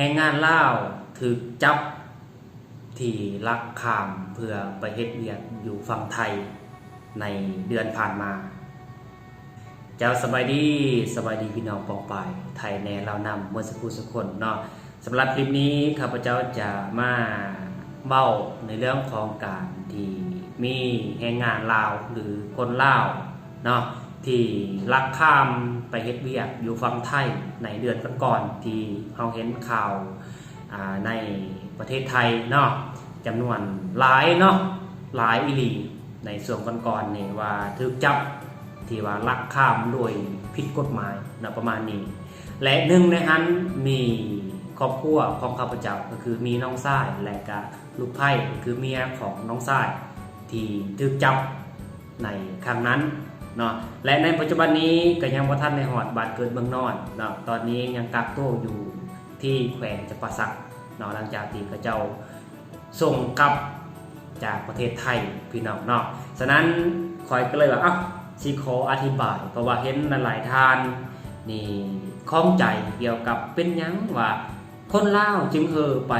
แรงงานล่าวถูกจับที่ลักขามเพื่อไปเฮ็ดเวียกอยู่ฝั่งไทยในเดือนผ่านมา เจ้าสบายดีสบายดีพี่น้องปองปายไทยแน่เรานำเมื่อสักครู่สักคนเนาะสำหรับคลิปนี้ข้าพเจ้าจะมาเบ้าในเรื่องของการที่มีแรงงานลาวหรือคนลาวเนาะ ที่ลักข้ามไปเฮ็ดเวียกอยู่ฝั่งไทยในเดือนก่อนๆที่เราเห็นข่าวาในประเทศไทยเนาะจำนวนหลายเนาะหลายอีหลีในส่วนก่อนๆนี่ว่าถูกจับที่ว่าลักข้ามโดยผิดกฎหมายนะประมาณนี้ และหนึ่งในนั้นมีครอบครัวของข้าพเจ้าก็คือมีน้องชายและก็ลูกไผ่คือเมียของน้องชาย ที่ถูกจับในครั้งนั้น เนาะและในปัจจุบันนี้ก็ยังบ่ทันในหอดบาดเกิดเมืองนอนเนาะตอนนี้ยังกักตัวอยู่ที่แขวงจำปาสักเนาะหลังจากที่เขาเจ้าส่งกลับจากประเทศไทยพี่น้องเนาะฉะนั้นคอยก็เลยว่าอ้าวสิขออธิบาย เพราะว่าเห็นหลายท่านนี่ข้องใจเกี่ยวกับเป็นยังว่าคนล่าจึงเฮอไป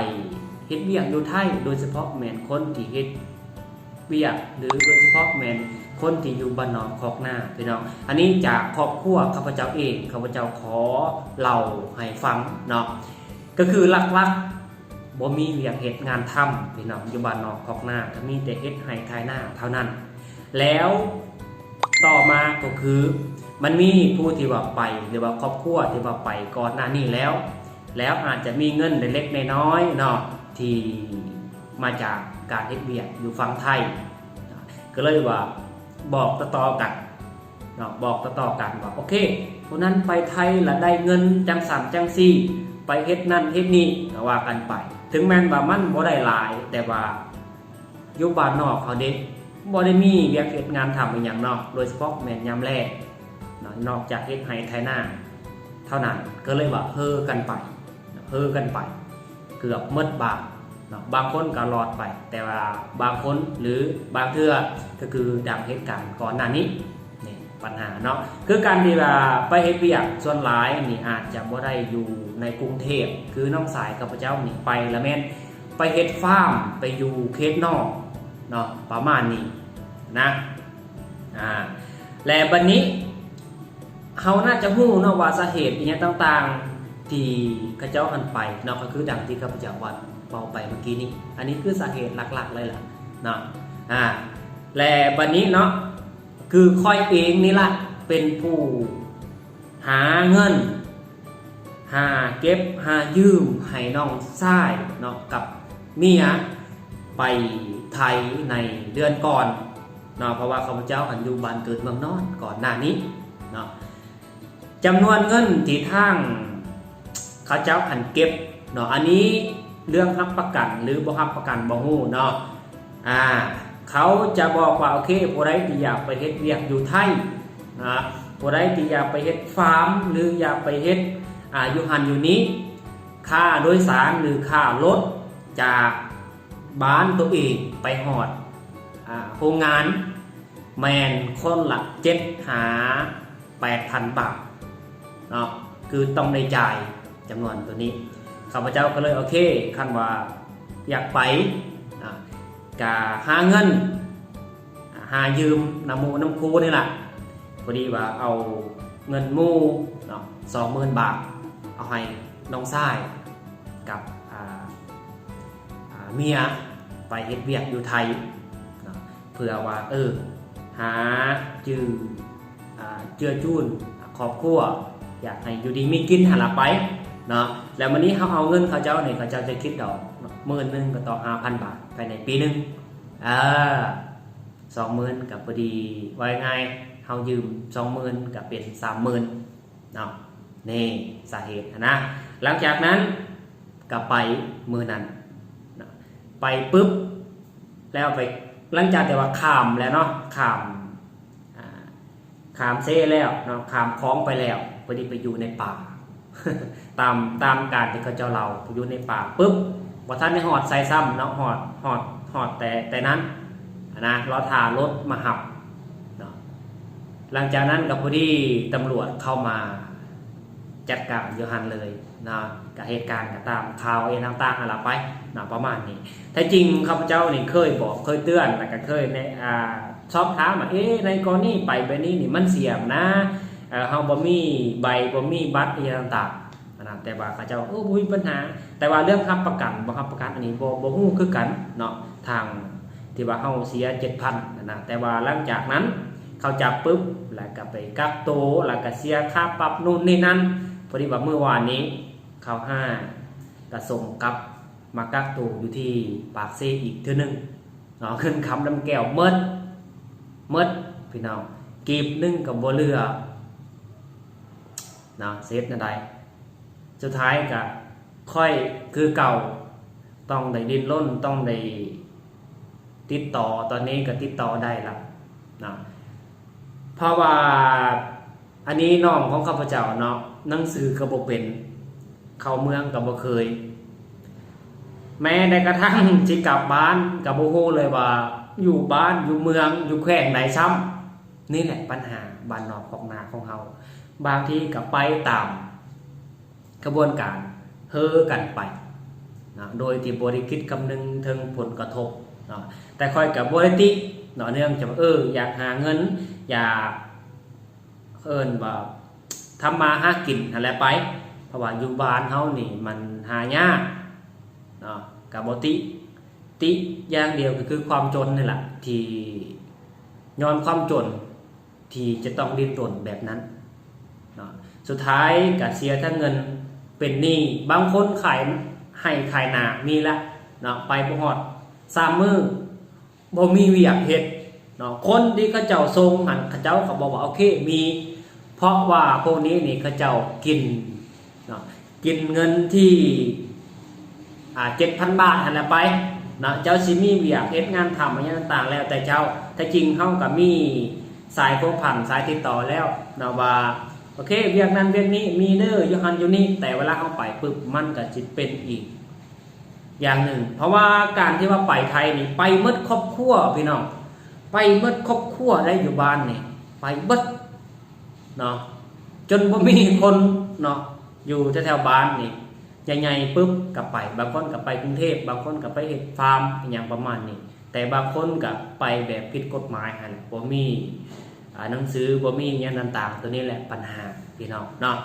เฮ็ดเวียกอยู่ไทยโดยเฉพาะแม่นคนที่เฮ็ด เวียกหรือโดยเฉพาะแมนคนที่อยู่บ้านนอกคอกหน้าพี่น้อง อันนี้จากครอบครัวข้าพเจ้าเองข้าพเจ้าขอเล่าให้ฟังเนาะก็คือหลักๆบ่มีเวียกเฮ็ดงานทำพี่น้องอยู่บ้านนอกคอกหน้าก็มีแต่เฮ็ดให้ทายหน้าเท่านั้น แล้วต่อมาก็คือมันมีผู้ที่ว่าไปหรือว่าครอบครัวที่ว่าไปก่อนหน้านี้แล้ว แล้วอาจจะมีเงินเล็กๆน้อยๆเนาะที่มาจาก การเฮ็ดเวียกอยู่ฝั่งไทย ก็เลยว่าบอกต่อๆกันเนาะบอกต่อๆกันว่าโอเคคนนั้นไปไทยละได้เงินจังสามจังสี่ไปเฮ็ดนั่นเฮ็ดนี่ก็ว่ากันไป ถึงแม้นว่ามันบ่ได้หลาย แต่ว่าอยู่บ้านนอกเขาเด็กบ่ได้มีเวียกเฮ็ดงานทำอีหยังนาะโดยเฉพาะแม่นยามแรกเนาะนอกจากเฮ็ดไห้ไถนาเท่านั้นก็เลยว่าเฮอกันไปเฮอกันไป เกือบหมดบาท เนาะบางคนก็รอดไป แต่ว่าบางคนหรือบางเทื่อก็คือดังเหตุการณ์ก่อนหน้านี้นี่ปัญหาเนาะคือการที่ว่าไปเฮ็ดเวียกส่วนหลายนี่อาจจะบ่ได้อยู่ในกรุงเทพคือน้องสายกับพระเจ้านี่ไปล้วแม่นไปเฮ็ดฟาร์มไปอยู่เขตนอกเนาะประมาณนี้นะอ่าและบัดนนี้เขาน่าจะหู้เนาะว่าสาเหตุอย่างต่างๆที่ข้าเจ้าหันไปเนาะก็คือดังที่ข้าพเจ้าวัด เบาไปเมื่อกี้นี้ อันนี้คือสาเหตุหลักๆเลยล่ะเนาะอ่าและบันนี้เนาะคือค่อยเองนี่ละเป็นผู้หาเงิน หาเก็บหายืมให้น้องชายเนาะกับเมียไปไทยในเดือนก่อนเนาะเพราะว่าข้าพเจ้าอันอยู่บ้านเกิดเมืองนอนก่อนหน้านี้เนาะจำนวนเงินที่ทางข้าเจ้าอันเก็บเนาะอันนี้ เรื่องรับประกันหรือบ่รับประกันบ่ฮู้เนาะอ่าเขาจะบอกว่าโอเคผู้ใดที่อยากไปเฮ็ดเวียกอยู่ไทยนะผู้ใดที่อยากไปเฮ็ดฟาร์มหรืออยากไปเฮ็ดอ่าอยู่หันอยู่นี้ ค่าโดยสารหรือค่ารถจากบ้านตัวเองไปหอดอาโรงงานแมนคนละเจ็ดหาแปดพันบาทเนาะคือต้องได้จ่ายจำนวนตัวนี้ ข้าพเจ้าก็เลยโอเคคันว่าอยากไปกะหาเงิน หายืมน้ำมูน้ำคูนี่แหละพอดีว่าเอาเงินมูเนาะสองหมื่นบาท เอาให้น้องชายกับเมียไปเฮ็ดเวียกอยู่ไทยเพื่อว่าเออหาจืออเจือจูนครอบครัว อยากให้อยู่ดีมีกินหันละไป เนาะแล้ววันนี้เขาเอาเงินเขาเจ้าเนี่ยเขาเจ้าจะคิดดอกหมื่นหนึ่งก็ต่อห้าพันบาทภายในปีหนึ่งอ่าสองหมื่นกับพอดีไว้ไงเขายืมสองหมื่นกับเป็นสามหมื่นเนาะนี่สาเหตุนะ หลังจากนั้นก็ไปมือนั้นไปปุ๊บแล้วไปหลังจากแต่ว่าขามแล้วเนาะขามขามเซ่แล้วเนาะขามคล้องไปแล้วพอดีไปอยู่ในป่า ตามตามการที่เขาเจ้าเราอยู่ในป่าปุ๊บว่าท่านในหอดใส่ซ้ำเนาะหอดหอดหอดแต่แต่นั้นนะรอทารถมาหับเนาะหลังจากนั้นก็พอดีตำรวจเข้ามาจัดการโยฮันเลยนะกับเหตุการณ์ก็ตามข่าวเองต่างๆอะไรไปนะประมาณนี้แท้จริงข้าพเจ้านี่เคยบอกเคยเตือนแล้วก็เคยในอ่าสอบถามว่าเอ๊ะในกรณีไปแบบนี้นี่มันเสี่ยงนะ เออเฮาบ่มีใบบ่มีบัตรอะไรต่างๆนะแต่ว่าเขาเจ้าเออบ่มีปัญหา แต่ว่าเรื่องค้ำประกันบ่ค้ำประกันอันนี้บ่บ่ฮู้คือกันเนาะทางที่ว่าเฮาเสีย7,000นะแต่ว่าหลังจากนั้นเขาจับปุ๊บแล้วก็ไปกักโตแล้วก็เสียค่าปรับนู่นนี่นั่นพอดีว่าเมื่อวานนี้เขาห้ากระส่งกลับมากักตัวอยู่ที่ปากเซอีกเท่านึงเนาะขึ้นคำลำแก้วเมดเมดพี่น้องกีบนึ่งกับบัวเรือ เนาะเซฟนั่นใดสุดท้ายก็ค่อยคือเก่าต้องได้ดินล้นต้องได้ติดต่อตอนนี้ก็ติดต่อได้ละนะเพราะว่าอันนี้น้องของข้าพเจ้าเนาะหนังสือกระบอกเป็นเข้าเมืองกับบ่เคย แม้ในกระทั่งจิกลับบ้านกับโบโฮเลยว่า อยู่บ้านอยู่เมืองอยู่แขวงไหนซ้ำนี่แหละปัญหาบ้านนอกของนาของเฮา บางทีกับไปตามกระบวนการเฮอกันไปนะโดยที่บริคิดคำนึงถึงผลกระทบนะแต่คอยกับบริติเนาะเนื่องจากเอออยากหาเงิน อยากเอิ้นว่าทำมาหากินอะไรไป เพราะว่าอยู่บ้านเฮานี่มันหายากเนาะกับบติติอย่างเดียวก็คือความจนนี่แหละที่ย้อนความจนที่จะต้องดิ้นรนแบบนั้น เนาะสุดท้ายก็เสียทั้งเงินเป็นหนี้บางคนขายให้ขายหนามีละเนาะไปบ่ฮอดสามมือบ่มีเวียกเฮ็ดเนาะคนที่เขาเจ้าทรงหันเขาเจ้าเขาบอกว่าโอเคมี เพราะว่าพวกนี้นี่เขาเจ้ากินเนาะกินเงินที่อ่าเจ็ดพันบาทหันไปเนาะเจ้าซิมีเวียกเฮ็ดงานทำอะไรต่างๆแล้วแต่เจ้าแต่จริงเฮากับมีสายพวกผ่านสายติดต่อแล้วเนาะว่า โอเคเวียกนั้นเวียกนี้มีเด้อยู่หันอยู่นี่แต่เวลาเอาไปปุ๊บมันก็จิตเป็นอีก อย่างหนึ่ง เพราะว่าการที่ว่าไปไทยนี่ไปหมดครอบครัวพี่น้องไปหมดครอบครัวได้อยู่บ้านนี่ไปบดเนาะจนบ่มีคนเนาะอยู่แถวๆบ้านนี่ใหญ่ๆปุ๊บกลับไป บางคนกลับไปกรุงเทพบางคนกลับไปเฮ็ดฟาร์มอย่างประมาณนี้แต่บางคนกับไปแบบผิดกฎหมายหันบ่มี หนังสือบ่มีอหยังต่างๆ ตัวนี้แหละปัญหาพี่น้องเนาะ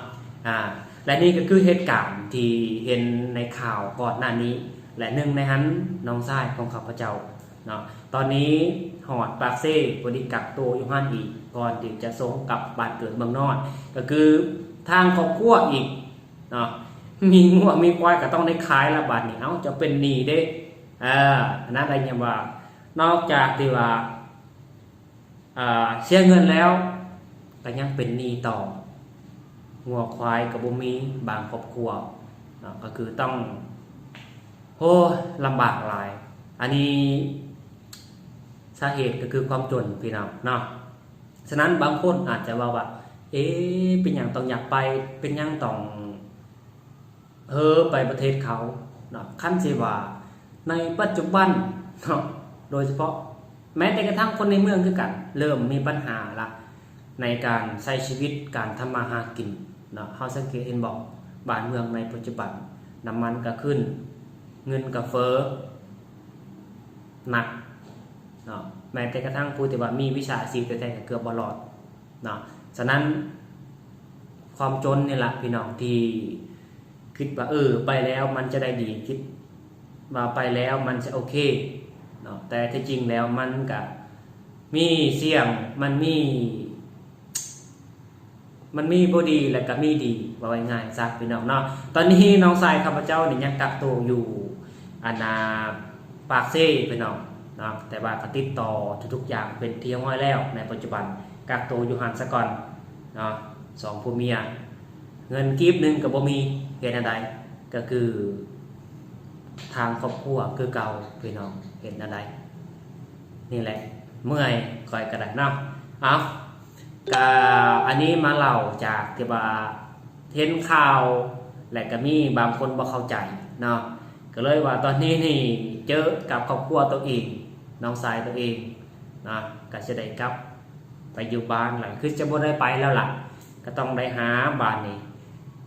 อ่าและนี่ก็คือเหตุการณ์ที่เห็นในข่าวก่อนหน้านี้ และหนึ่งในนั้นน้องชายของข้าพเจ้าเนาะตอนนี้หอดปากเซ่บริกักตัวอยู่ห้านอีกก่อนที่จะส่งกลับบ้านเกิดเมืองนอนก็คือทางครอบครัวอีกเนาะมีงัวมีควายก็ต้องได้ขายละบาทนี่เอาจะเป็นหนี้เด้เอ่านนั้นอะไรเนี่ยว่านอกจากที่ว่า เสียเงินแล้วก็ยังเป็นหนี้ต่องัวควายกับบุมีบางครอบครัวก็คือต้องโอ้ลำบากหลาย อันนี้สาเหตุก็คือความจนพี่น้องเนาะฉะนั้นบางคนอาจจะว่าว่า เอ๊เป็นอย่างต้องอยากไปเป็นอย่างต้องเฮอไปประเทศเขาเนาะขั้นเสว่าในปัจจุบันเนาะโดยเฉพาะ แม้แต่กระทั่งคนในเมืองคือกัน เริ่มมีปัญหาละในการใช้ชีวิตการทำมาหากินเนาะเฮาสังเกตเห็นบอกบ้านเมืองในปัจจุบันน้ำมันก็ขึ้น เงินก็เฟ้อหนักเนาะแม้แต่กระทั่งผู้ที่ว่ามีวิชาชีพแต่ๆก็เกือบบรอดเนาะฉะนั้นความจนนี่แหละพี่น้องที่คิดว่าเออไปแล้วมันจะได้ดีคิดว่าไปแล้วมันจะโอเค เนาะแต่ที่จริงแล้วมันกับมีเสี่ยงมันมี มันมีบดีและก็มีดีว่าง่ายๆซะพี่น้องเนาะตอนนี้น้องชายข้าพเจ้านี่ยังกักตัวอยู่อานาปากเซ่พี่น้องเนาะแต่ว่าก็ติดต่อทุกๆอย่างเป็นที่เรียบร้อยแล้ว ในปัจจุบันกักตัวอยู่หันซะก่อนเนาะสองผู้เมียเงินกีบหนึ่งกับบ่มีเหตุใดก็คือทางครอบครัวคือเก่าพี่น้อง เห็นอะไร นี่แหละ เมื่อยคอยกระดาษเนาะเอากอันนี้มาเล่าจากที่ว่าเห็นข่าว และก็มีบางคนบ่เข้าใจเนาะก็เลยว่าตอนนี้นี่เจอกับครอบครัวตัวเองน้องชายตัวเองนะก็จะได้กลับไปอยู่บ้านหลังคือจะบ่ได้ไปแล้วล่ะ ก็ต้องได้หาบ้านนี่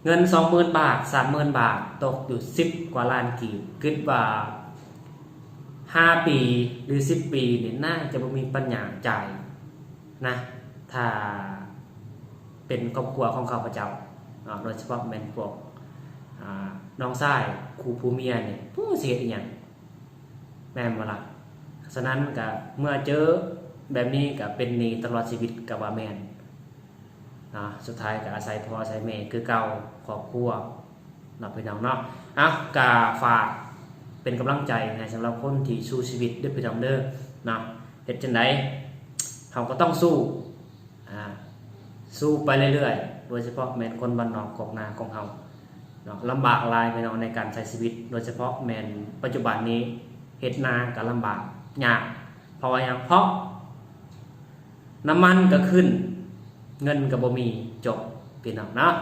เงินสองหมื่นบาทสามหมื่นบาท ตกอยู่สิบกว่าล้านกีบคิดว่า ห้าปีหรือสิบปีเนี่ยน่าจะมีปัญญาใจนะถ้าเป็นครอบครัวของข้าพเจ้าโดยเฉพาะแมนพวกน้องชายครูผู้เมียเนี่ยผู้เสียอีหยังแม่นบ่ล่ะฉะนั้นก็เมื่อเจอแบบนี้ก็เป็นนีตลอดชีวิตกับว่าแมนนะสุดท้ายก็อาศัยพ่ออาศัยแม่คือเก่าครอบครัวเนาะพี่น้องเนาะอะกาฝาก เป็นกำลังใจให้สำหรับคนที่สู้ชีวิตด้วยพี่น้องเด้อเนะเฮ็ดจังไดเขาก็ต้องสู้อ่าสู้ไปเรื่อยๆ โดยเฉพาะแมนคนบ้านนอกกอกนาของเฮาเนาะลำบากลายพี่น้องในการใช้ชีวิต โดยเฉพาะแมนปัจจุบันนี้เฮ็ดนาก็ลำบากยากเพราะว่างเพราะ น้ำมันก็ขึ้น เงินก็บ่มีจบพี่น้องเนาะ